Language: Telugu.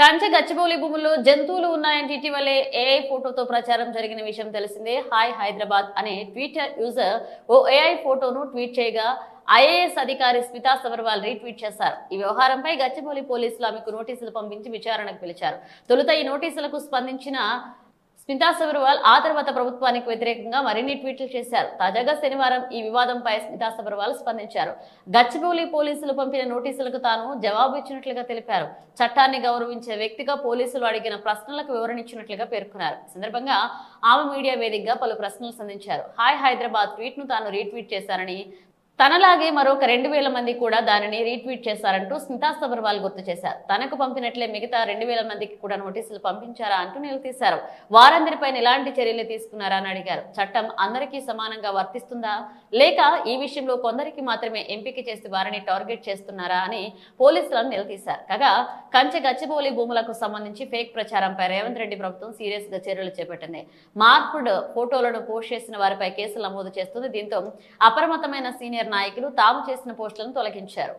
కంచె గచ్చిబౌలి భూముల్లో జంతువులు ఉన్నాయని ఇటీవలే ఏఐ ఫోటోతో ప్రచారం జరిగిన విషయం తెలిసిందే. హాయ్ హైదరాబాద్ అనే ట్విట్టర్ యూజర్ ఓ ఏఐ ఫోటోను ట్వీట్ చేయగా ఐఏఎస్ అధికారి స్మితా సబర్వాల్ రీట్వీట్ చేశారు. ఈ వ్యవహారంపై గచ్చిబౌలి పోలీసులు ఆమెకు నోటీసులు పంపించి విచారణకు పిలిచారు. తొలుత ఈ నోటీసులకు స్పందించిన స్మితా సబర్వాల్ ఆ తర్వాత ప్రభుత్వానికి వ్యతిరేకంగా మరిన్ని ట్వీట్లు చేశారు. తాజాగా శనివారం ఈ వివాదంపై స్మితా సబర్వాల్ స్పందించారు. గచ్చిబౌలి పోలీసులు పంపిన నోటీసులకు తాను జవాబు ఇచ్చినట్లుగా తెలిపారు. చట్టాన్ని గౌరవించే వ్యక్తిగా పోలీసులు అడిగిన ప్రశ్నలకు వివరణ ఇచ్చినట్లుగా పేర్కొన్నారు. సందర్భంగా ఆమె మీడియా వేదికగా పలు ప్రశ్నలు సంధించారు. హాయ్ హైదరాబాద్ ట్వీట్ను తాను రీట్వీట్ చేశారని తనలాగే మరొక రెండు వేల మంది కూడా దానిని రీట్వీట్ చేశారంటూ స్మితా సబర్వాల్ గుర్తు చేశారు. తనకు పంపినట్లే మిగతా రెండు వేల మందికి కూడా నోటీసులు పంపించారా అంటూ నిలదీశారు. వారందరిపైన ఎలాంటి చర్యలు తీసుకున్నారా అని అడిగారు. చట్టం అందరికీ సమానంగా వర్తిస్తుందా? లేక ఈ విషయంలో కొందరికి మాత్రమే ఎంపిక చేసి వారిని టార్గెట్ చేస్తున్నారా అని పోలీసులను నిలదీశారు. కాగా కంచె గచ్చిబౌలి భూములకు సంబంధించి ఫేక్ ప్రచారంపై రేవంత్ రెడ్డి ప్రభుత్వం సీరియస్గా చర్యలు చేపట్టింది. మార్పుడ్ ఫోటోలను పోస్ట్ చేసిన వారిపై కేసులు నమోదు చేస్తుంది. దీంతో అప్రమత్తమైన సీనియర్ నాయకులు తాము చేసిన పోస్టులను తొలగించారు.